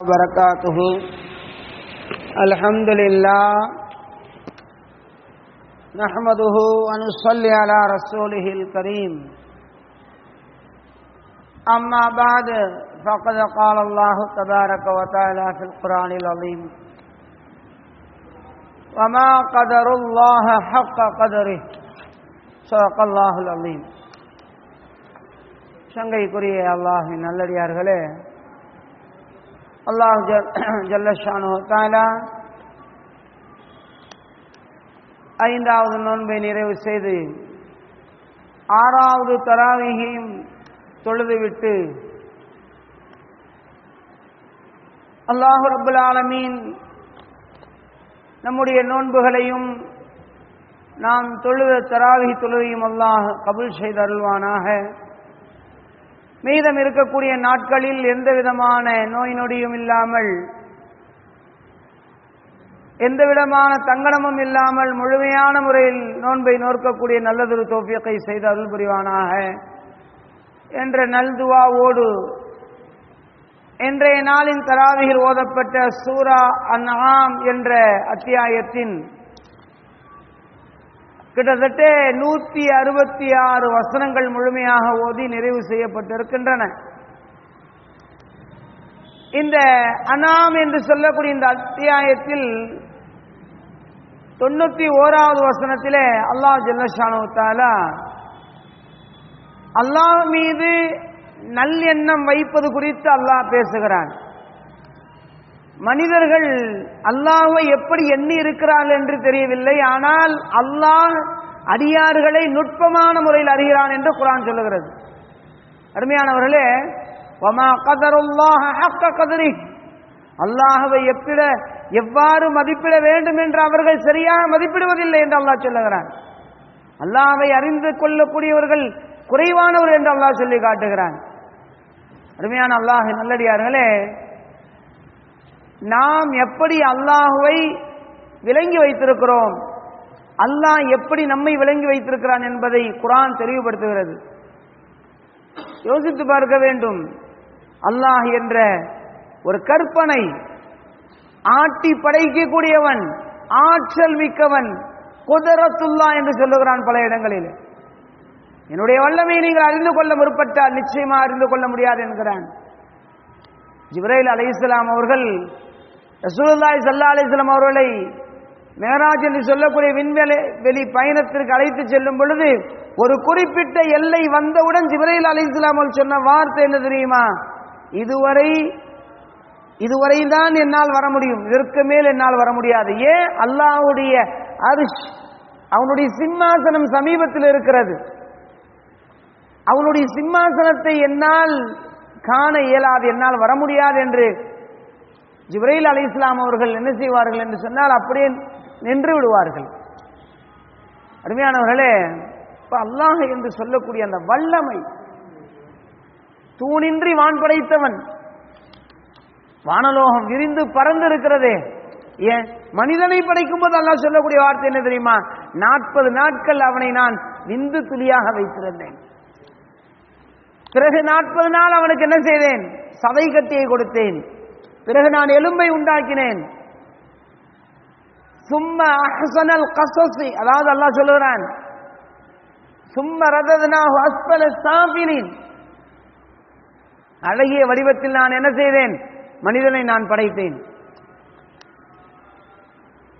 وبركاته الحمد لله نحمده ونصلي على رسوله الكريم أما بعد فقد قال الله تبارك وتعالى في القرآن العظيم وما قدر الله حق قدره صدق الله العظيم சங்கைக்குரிய அல்லாஹின் நல்லடியார்களே அல்லாஹ் ஜல்லஷானு தாலா ஐந்தாவது நோன்பை நிறைவு செய்து ஆறாவது தராவிகையும் தொழுதுவிட்டு அல்லாஹு ரபுல் ஆலமீன் நம்முடைய நோன்புகளையும் நாம் தொழுத தராவிகி தொழுவையும் அல்லாஹ் கபுல் செய்து அருள்வானாக மீதம் இருக்கக்கூடிய நாட்களில் எந்த விதமான நோய் நொடியும் இல்லாமல் எந்த விதமான தங்கடமும் இல்லாமல் முழுமையான முறையில் நோன்பை நோக்கக்கூடிய நல்லதொரு தோப்பியத்தை செய்த அருள் புரிவானாக. என்ற நல்துவாவோடு இன்றைய நாளின் தராவியில் ஓதப்பட்ட சூரா அன்ஆம் என்ற அத்தியாயத்தின் கிட்டத்தட்ட நூத்தி அறுபத்தி ஆறு வசனங்கள் முழுமையாக ஓதி நிறைவு செய்யப்பட்டிருக்கின்றன. இந்த அனாம் என்று சொல்லக்கூடிய இந்த அத்தியாயத்தில் தொண்ணூத்தி ஓராவது வசனத்திலே அல்லாஹ் ஜல்லஷானு அல்லாஹ் மீது நல்லெண்ணம் வைப்பது குறித்து அல்லாஹ் பேசுகிறான். மனிதர்கள் அல்லாஹை எப்படி எண்ணி இருக்கிறார்கள் என்று தெரியவில்லை. ஆனால் அல்லாஹ் அடியார்களை நுட்பமான முறையில் அறிகிறான் என்று குரான் சொல்லுகிறது. அருமையானவர்களே ஒமா கதருல்லாஹ ஹக்க கதரி அல்லாஹவை எப்பிட எவ்வாறு மதிப்பிட வேண்டும் என்று அவர்கள் சரியாக மதிப்பிடுவதில்லை என்று அல்லாஹ் சொல்லுகிறான். அல்லாஹை அறிந்து கொள்ளக்கூடியவர்கள் குறைவானவர் என்று அல்லாஹ் சொல்லி காட்டுகிறான். அருமையான அல்லாஹ் நல்லடியார்களே நாம் எப்படி அல்லாஹுவை விளங்கி வைத்திருக்கிறோம்? அல்லாஹ் எப்படி நம்மை விளங்கி வைத்திருக்கிறான் என்பதை குரான் தெளிவுபடுத்துகிறது. யோசித்து பார்க்க வேண்டும். அல்லாஹ் என்ற ஒரு கற்பனை ஆட்டி படைக்கக்கூடியவன் ஆற்றல் மிக்கவன் குதரத்துல்லா என்று சொல்லுகிறான் பல இடங்களில். என்னுடைய வல்லமையை நீங்கள் அறிந்து கொள்ள முற்பட்டால் நிச்சயமா அறிந்து கொள்ள முடியாது என்கிறான். ஜிப்ரைல் அலை இஸ்லாம் அவர்கள் ரசூலுல்லாய் சல்லா அலிஸ்லாம் அவர்களை மேராஜ் என்று சொல்லக்கூடிய விண்வெளி வெளி பயணத்திற்கு அழைத்து செல்லும் பொழுது ஒரு குறிப்பிட்ட எல்லை வந்தவுடன் ஜிப்ரைல் அலி இஸ்லாமல் சொன்ன வார்த்தை என்ன தெரியுமா? இதுவரை இதுவரை தான் என்னால் வர முடியும். இதற்கு மேல் என்னால் வர முடியாது. ஏன்? அல்லாஹுடைய அரிஷ் அவனுடைய சிம்மாசனம் சமீபத்தில் இருக்கிறது. அவனுடைய சிம்மாசனத்தை என்னால் காண இயலாது என்னால் வர முடியாது என்று ஜிப்ரையில் அலி இஸ்லாம் அவர்கள் என்ன செய்வார்கள் என்று சொன்னால் அப்படியே நின்று விடுவார்கள். அருமையானவர்களே இப்ப அல்லாஹ் என்று சொல்லக்கூடிய அந்த வல்லமை தூணின்றி வான் படைத்தவன் வானலோகம் விரிந்து பறந்து இருக்கிறதே ஏன்? மனிதனை படைக்கும் போது அல்லாஹ் சொல்லக்கூடிய வார்த்தை என்ன தெரியுமா? நாற்பது நாட்கள் அவனை நான் விந்து துளியாக வைத்திருந்தேன். பிறகு நாற்பது நாள் அவனுக்கு என்ன செய்தேன்? சதை கட்டியை கொடுத்தேன். பிறகு நான் எலும்பை உண்டாக்கினேன். சும்ம அஹசனல் கசசி அதாவது அல்லாஹ் சொல்லுகிறான் சும்ம ரததனாஹு அஸ்பல சாபிலின் அழகிய வடிவத்தில் நான் என்ன செய்தேன்? மனிதனை நான் படைத்தேன்.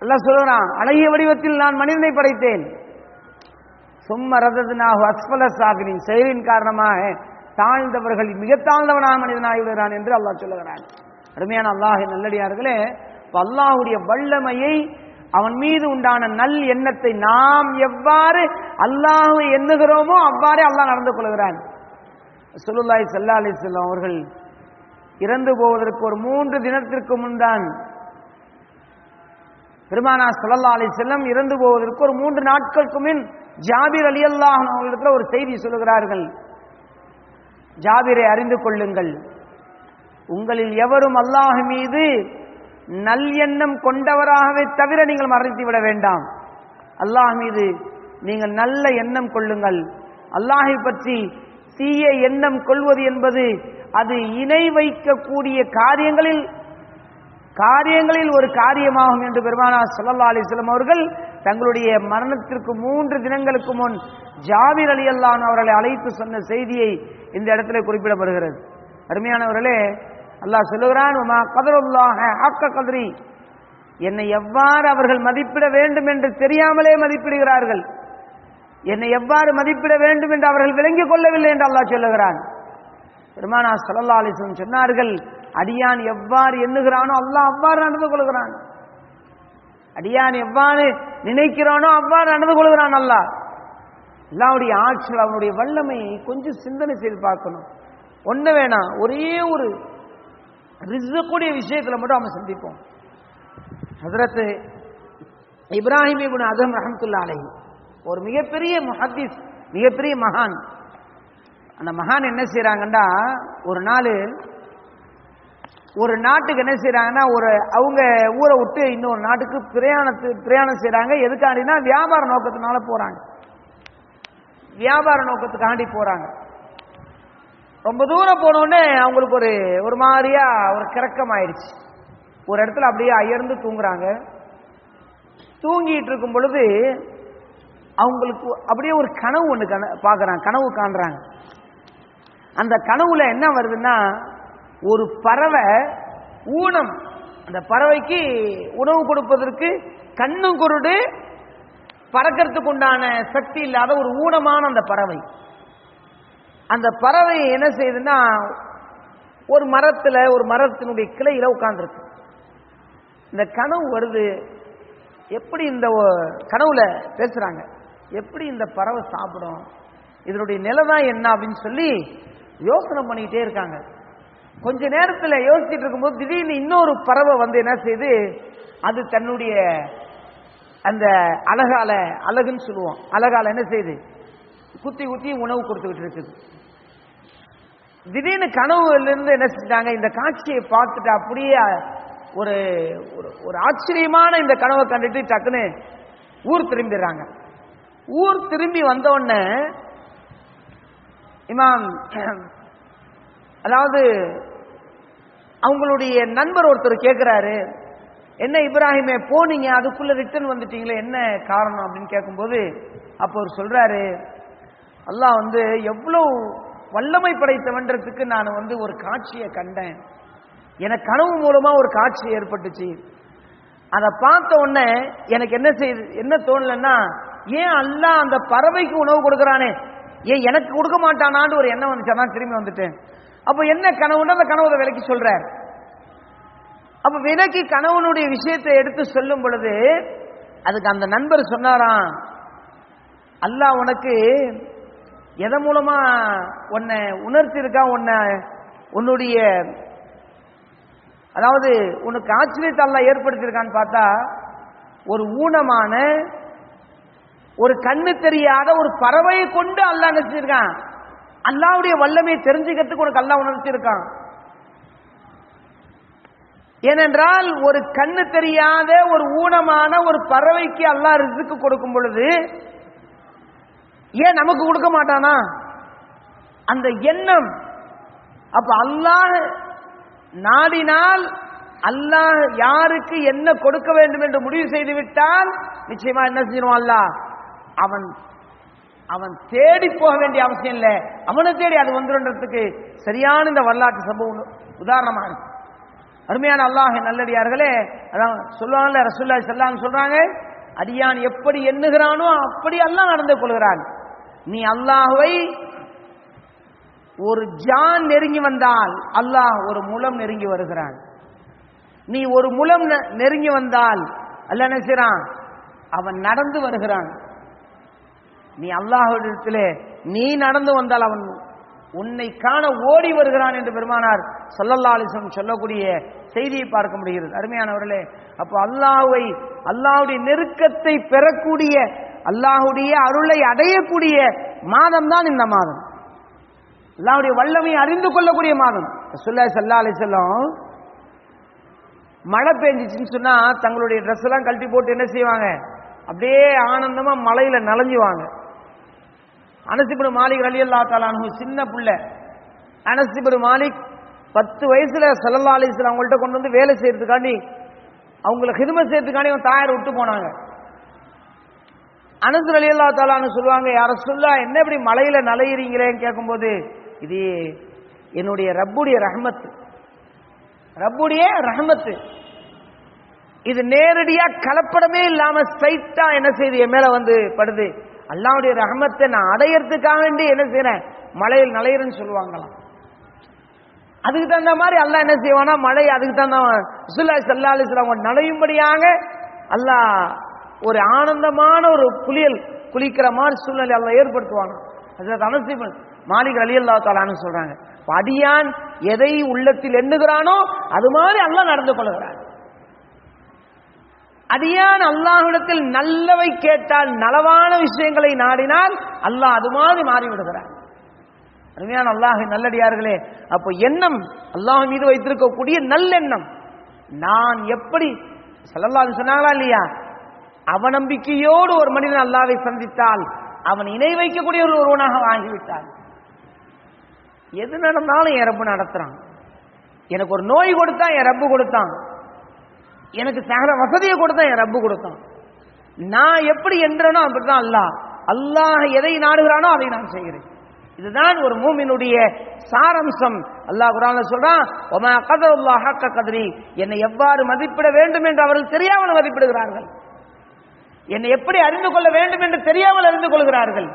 அல்லாஹ் சொல்லுகிறான் அழகிய வடிவத்தில் நான் மனிதனை படைத்தேன். சும்ம ரததனாஹு அஸ்பல சாபிலின் செயலின் காரணமாக தாழ்ந்தவர்கள் மிக தாழ்ந்தவனாக மனிதனாகி விடுகிறான் என்று அல்லாஹ் சொல்லுகிறான். அருமையான அல்லாஹ் நல்லடியார்களே அல்லாஹுடைய வல்லமையை அவன் மீது உண்டான நல் எண்ணத்தை நாம் எவ்வாறு அல்லாஹை எண்ணுகிறோமோ அவ்வாறே அல்லாஹ் நடந்து கொள்கிறான். சொல்லுல்லாய் சல்லா அலி செல்லம் அவர்கள் இறந்து போவதற்கு ஒரு மூன்று தினத்திற்கு முன்தான் பெருமானா சொல்லல்லா அலி செல்லம் இறந்து போவதற்கு ஒரு மூன்று நாட்களுக்கு முன் ஜாபிர் அலி அல்லாஹ் அவர்களிடத்தில் ஒரு செய்தி சொல்லுகிறார்கள். ஜாபிரை அறிந்து கொள்ளுங்கள். உங்களில் எவரும் அல்லாஹ் மீது நல் எண்ணம் கொண்டவராகவே தவிர நீங்கள் மறைத்து விட வேண்டாம். அல்லாஹ் மீது நீங்கள் நல்ல எண்ணம் கொள்ளுங்கள். அல்லாஹை பற்றி தீய எண்ணம் கொள்வது என்பது அது இணை வைக்கக்கூடிய காரியங்களில் காரியங்களில் ஒரு காரியமாகும் என்று பெருமானார் ஸல்லல்லாஹு அலிஸ்லம் அவர்கள் தங்களுடைய மரணத்திற்கு மூன்று தினங்களுக்கு முன் ஜாவிர் அலி அல்லான் அவர்களை அழைத்து சொன்ன செய்தியை இந்த இடத்துல குறிப்பிடப்படுகிறது. அருமையானவர்களே அல்லாஹ் சொல்லுகிறான் உமா கதருல்லாஹ ஹக்க கதிரி. என்னை எவ்வாறு அவர்கள் மதிப்பிட வேண்டும் என்று தெரியாமலே மதிப்பிடுகிறார்கள். என்னை எவ்வாறு மதிப்பிட வேண்டும் என்று அவர்கள் விளங்கிக் கொள்ளவில்லை என்று அல்லாஹ் சொல்லுகிறான். பெருமானா சல்லா அலிசன் சொன்னார்கள் அடியான் எவ்வாறு எண்ணுகிறானோ அல்லாஹ் அவ்வாறு நடந்து கொள்கிறான். அடியான் எவ்வாறு நினைக்கிறானோ அவ்வாறு நடந்து கொள்கிறான் அல்லாஹ். அல்லாவுடைய ஆற்றல் அவனுடைய வல்லமையை கொஞ்சம் சிந்தனை செய்து பார்க்கணும். ஒன்று வேணாம் ஒரே ஒரு ரிஸ்கக்கூடிய விஷயத்துல மட்டும் அவன் சந்திப்போம். ஹசரத்து இப்ராஹிம் இப்னு அதம் ரஹமத்துல்லா அலைஹி. ஒரு மிகப்பெரிய முஹத்திஸ் மிகப்பெரிய மகான். அந்த மகான் என்ன செய்கிறாங்கன்னா ஒரு நாள் ஒரு நாட்டுக்கு என்ன செய்கிறாங்கன்னா ஒரு அவங்க ஊரை விட்டு இன்னொரு நாட்டுக்கு பிரயாணத்து பிரயாணம் செய்கிறாங்க எதுக்காண்டினா வியாபார நோக்கத்தினால போறாங்க. வியாபார நோக்கத்துக்காண்டி போறாங்க. ரொம்ப தூரம் போனோடனே அவங்களுக்கு ஒரு ஒரு மாதிரியா ஒரு கிறக்கம் ஆயிடுச்சு ஒரு இடத்துல அப்படியே அயர்ந்து தூங்குறாங்க. தூங்கிட்டு இருக்கும் பொழுது அவங்களுக்கு அப்படியே ஒரு கனவு ஒன்று கன பார்க்குறாங்க கனவு காண்றாங்க. அந்த கனவுல என்ன வருதுன்னா ஒரு பறவை ஊனம். அந்த பறவைக்கு உணவு கொடுப்பதற்கு கண்ணும் குருடு பறக்கிறதுக்கு உண்டான சக்தி இல்லாத ஒரு ஊனமான அந்த பறவை. அந்த பறவை என்ன செய்யுதுன்னா ஒரு மரத்தில் ஒரு மரத்தினுடைய கிளையில் உட்காந்துருக்கு இந்த கனவு வருது. எப்படி இந்த கனவுல பேசுறாங்க. எப்படி இந்த பறவை சாப்பிடும்? இதனுடைய நிலை தான் என்ன அப்படின்னு சொல்லி யோசனை பண்ணிக்கிட்டே இருக்காங்க. கொஞ்ச நேரத்தில் யோசிச்சுட்டு இருக்கும்போது திடீர்னு இன்னொரு பறவை வந்து என்ன செய்யுது அது தன்னுடைய அந்த அழகால அழகுன்னு சொல்லுவோம். அழகால என்ன செய்யுது குத்தி குத்தி உணவு கொடுத்துக்கிட்டு இருக்குது. திடீர்னு கனவுல இருந்து என்ன செஞ்சாங்க இந்த காட்சியை பார்த்துட்டு அப்படியே ஒரு ஒரு- ஒரு ஆச்சரியமான இந்த கனவை கண்டுட்டு டக்குன்னு ஊர் திரும்பிடுறாங்க. ஊர் திரும்பி வந்த உடனே இமாம் அதாவது அவங்களுடைய நண்பர் ஒருத்தர் கேட்கிறாரு என்ன இப்ராஹிமே போனீங்க அதுக்குள்ள ரிட்டர்ன் வந்துட்டீங்களே என்ன காரணம்? அப்படின்னு கேட்கும்போது அப்போ அவர் சொல்றாரு அல்லாஹ் வந்து எவ்வளவு வல்லமை படைத்தவன்றதுக்கு நான் வந்து ஒரு காட்சியை கண்டேன். எனக்கு கனவு மூலமா ஒரு காட்சி ஏற்பட்டுச்சு. அதை பார்த்த உடனே எனக்கு என்ன செய்து என்ன தோணலன்னா ஏன் அல்ல அந்த பறவைக்கு உணவு கொடுக்கறானே? ஏன் எனக்கு கொடுக்க மாட்டானான்னு ஒரு எண்ணம் வந்துச்சா. அதான் திரும்பி வந்துட்டேன். அப்ப என்ன கனவுன்னு அந்த கனவு விலைக்கு சொல்றார். அப்ப விலைக்கு கணவனுடைய விஷயத்தை எடுத்து சொல்லும் பொழுது அதுக்கு அந்த நண்பர் சொன்னாராம் அல்லாஹ் உனக்கு எதன் மூலமா உன்னை உணர்த்தி இருக்கா உன்னை உன்னுடைய அதாவது உனக்கு ஆச்சரியத்தை அல்லாஹ் ஏற்படுத்தியிருக்கான்னு பார்த்தா ஒரு ஊனமான ஒரு கண்ணு தெரியாத ஒரு பறவையை கொண்டு அல்லாஹ் நினைச்சிருக்கான் அல்லாவுடைய வல்லமையை தெரிஞ்சுக்கிறதுக்கு உனக்கு அல்லாஹ் உணர்த்தியிருக்கான் ஏனென்றால் ஒரு கண்ணு தெரியாத ஒரு ஊனமான ஒரு பறவைக்கு அல்லாஹ் ரிசுக்கு கொடுக்கும் பொழுது ஏன் நமக்கு கொடுக்க மாட்டானா? அந்த எண்ணம். அப்ப அல்லாஹ் நாடினால் அல்லாஹ் யாருக்கு என்ன கொடுக்க வேண்டும் என்று முடிவு செய்து விட்டால் நிச்சயமா என்ன செய்யணும் அல்லாஹ் அவன் அவன் தேடி போக வேண்டிய அவசியம் இல்லை. அவனை தேடி அது வந்துடுன்றதுக்கு சரியான இந்த வரலாற்று சம்பவம் உதாரணமா இருக்கு. அருமையான அல்லாஹ் நல்லடியார்களே அதான் சொல்லுவாங்கல்ல ரசூல்லா செல்லான்னு சொல்றாங்க அடியான் எப்படி எண்ணுகிறானோ அப்படி அல்லாஹ் நடந்து கொள்கிறான். நீ அல்லாஹுவை ஒரு ஜான் நெருங்கி வந்தால் அல்லாஹ் ஒரு முலம் நெருங்கி வருகிறான். நீ ஒரு முலம் நெ- நெருங்கி வந்தால் அல்ல என்ன அவன் நடந்து வருகிறான். நீ அல்லாஹிடத்திலே நீ நடந்து வந்தால் அவன் உன்னை காண ஓடி வருகிறான் என்று பெருமானார் ஸல்லல்லாஹு சொல்லக்கூடிய செய்தியை பார்க்க முடிகிறது. அருமையானவர்களே அப்போ அல்லாஹுவை அல்லாஹுடைய நெருக்கத்தை பெறக்கூடிய அல்லாஹுடைய அருளை அடையக்கூடிய மாதம் தான் இந்த மாதம். அல்லாஹுடைய வல்லமையை அறிந்து கொள்ளக்கூடிய மாதம். சொல்ல ஸல்லல்லாஹு மழை பெஞ்சிச்சுன்னு சொன்னா தங்களுடைய ட்ரெஸ் எல்லாம் கழட்டி போட்டு என்ன செய்வாங்க? அப்படியே ஆனந்தமா மலையில நலஞ்சுவாங்க அனசிபுடு மாலிக் அலி அல்லா தாலானு சின்ன புள்ள. அனசிபுடு மாலிக் பத்து வயசுல சல்லா அலிஸ்லாம் அவங்கள்ட்ட கொண்டு வந்து வேலை செய்யறதுக்காண்டி அவங்கள ஹிதுமை செய்யறதுக்காண்டி அவன் தாயார் விட்டு போனாங்க. அனசு அலி அல்லா தாலான்னு சொல்லுவாங்க யார சொல்லா என்ன இப்படி மலையில நலையிறீங்களேன்னு கேட்கும்போது இது என்னுடைய ரப்புடைய ரஹமத்து. ரப்புடைய ரஹமத்து. இது நேரடியா கலப்படமே இல்லாம ஸ்ட்ரைட்டா என்ன செய்து என் மேல வந்து படுது. அல்லாவுடைய ரஹமத்தை நான் அடையறதுக்காக வேண்டி என்ன செய்யறேன் மலையில் நலையிறன்னு சொல்லுவாங்களாம். அதுக்கு தகுந்த மாதிரி அல்லாஹ் என்ன செய்வானா மழை அதுக்கு தகுந்த சுல்லா சல்லா அலிஸ்லாம் நனையும்படியாக அல்லாஹ் ஒரு ஆனந்தமான ஒரு புளியல் குளிக்கிற மாதிரி சூழ்நிலை அல்ல ஏற்படுத்துவாங்க. அதில் அனசிபன் மாலிக் அலி அல்லா தாலான்னு சொல்றாங்க அடியான் எதை உள்ளத்தில் எண்ணுகிறானோ அது மாதிரி அல்லாஹ் நடந்து கொள்கிறான். அடியான் அல்லாஹ்விடத்தில் நல்லவை கேட்டால் நலவான விஷயங்களை நாடினால் அல்லாஹ் அது மாதிரி மாறிவிடுகிறான். அருமையான அல்லாஹ் நல்லடியார்களே அப்போ எண்ணம் அல்லாஹ் மீது வைத்திருக்கக்கூடிய நல்லெண்ணம். நான் எப்படி சொல்லலாம் சொன்னாங்களா இல்லையா? அவநம்பிக்கையோடு ஒரு மனிதன் அல்லாவை சந்தித்தால் அவன் இணை வைக்கக்கூடிய ஒரு ஒருவனாக ஆகிவிட்டான். எது நடந்தாலும் என் ரப்பு நடத்துறான். எனக்கு ஒரு நோய் கொடுத்தான் என் ரப்பு கொடுத்தான். எனக்கு சகல வசதியை கொடுத்தான் என் ரப்பு கொடுத்தான். நான் எப்படி என்றனோ அப்படிதான் அல்லாஹ். அல்லாஹ் எதை நாடுகிறானோ அதை நான் செய்கிறேன். இதுதான் ஒரு மூமினுடைய சாரம்சம். அல்லாஹ் குரான் சொல்றான் ஒமா கதருல்லாஹ் கதரி. என்னை எவ்வாறு மதிப்பிட வேண்டும் என்று அவர்கள் தெரியாமல் மதிப்பிடுகிறார்கள். என்னை எப்படி அறிந்து கொள்ள வேண்டும் என்று தெரியாமல் அறிந்து கொள்கிறார்கள்?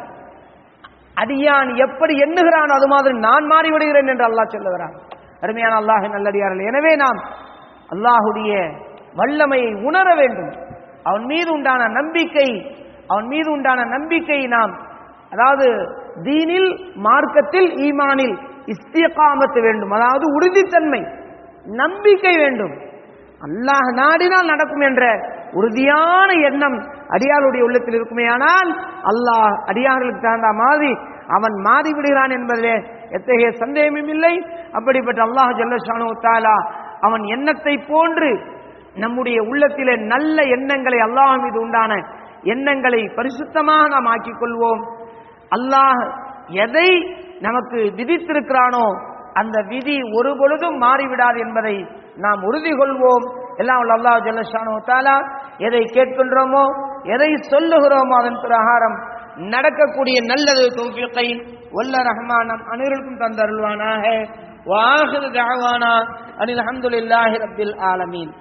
அடியான் எப்படி எண்ணுகிறான் அது மாதிரி நான் மாறி விடுகிறேன் என்று அல்லாஹ் சொல்லுகிறான். அருமையான அல்லாஹ் நல்லடியார்கள் எனவே நாம் அல்லாஹுடைய வல்லமையை உணர வேண்டும். அவன் மீது உண்டான நம்பிக்கை அவன் மீது உண்டான நம்பிக்கை நாம் அதாவது தீனில் மார்க்கத்தில் ஈமானில் இஸ்தியகாமத்து வேண்டும். அதாவது உறுதித்தன்மை நம்பிக்கை வேண்டும். அல்லாஹ் நாடினால் நடக்கும் என்ற உறுதியான எண்ணம் அடியாருடைய உள்ளத்தில் இருக்குமே ஆனால் அல்லாஹ் அடியார்களுக்கு தகுந்த மாதிரி அவன் மாறிவிடுகிறான் என்பதிலே எத்தகைய சந்தேகமும் இல்லை. அப்படிப்பட்ட அல்லாஹ் ஜல்லஷானு தாலா அவன் எண்ணத்தை போன்று நம்முடைய உள்ளத்திலே நல்ல எண்ணங்களை அல்லாஹ் மீது உண்டான எண்ணங்களை பரிசுத்தமாக நாம் ஆக்கிக் கொள்வோம். அல்லாஹ் எதை நமக்கு விதித்திருக்கிறானோ அந்த விதி ஒரு பொழுதும் மாறிவிடாது என்பதை நாம் உறுதி கொள்வோம் எல்லாம் உள்ள அல்லாஹ் ஜல்லஷானு தாலா எதை கேட்கின்றோமோ எதை சொல்லுகிறோமோ அதன் பிரகாரம் நடக்கக்கூடிய நல்லது தௌஃபீகை உள்ள ரஹ்மானம் அனைவருக்கும் தந்தருள்வானாக. வாஹிரு தஅவானா அனில் அஹமதுல்லாஹி ரபில் ஆலமீன்.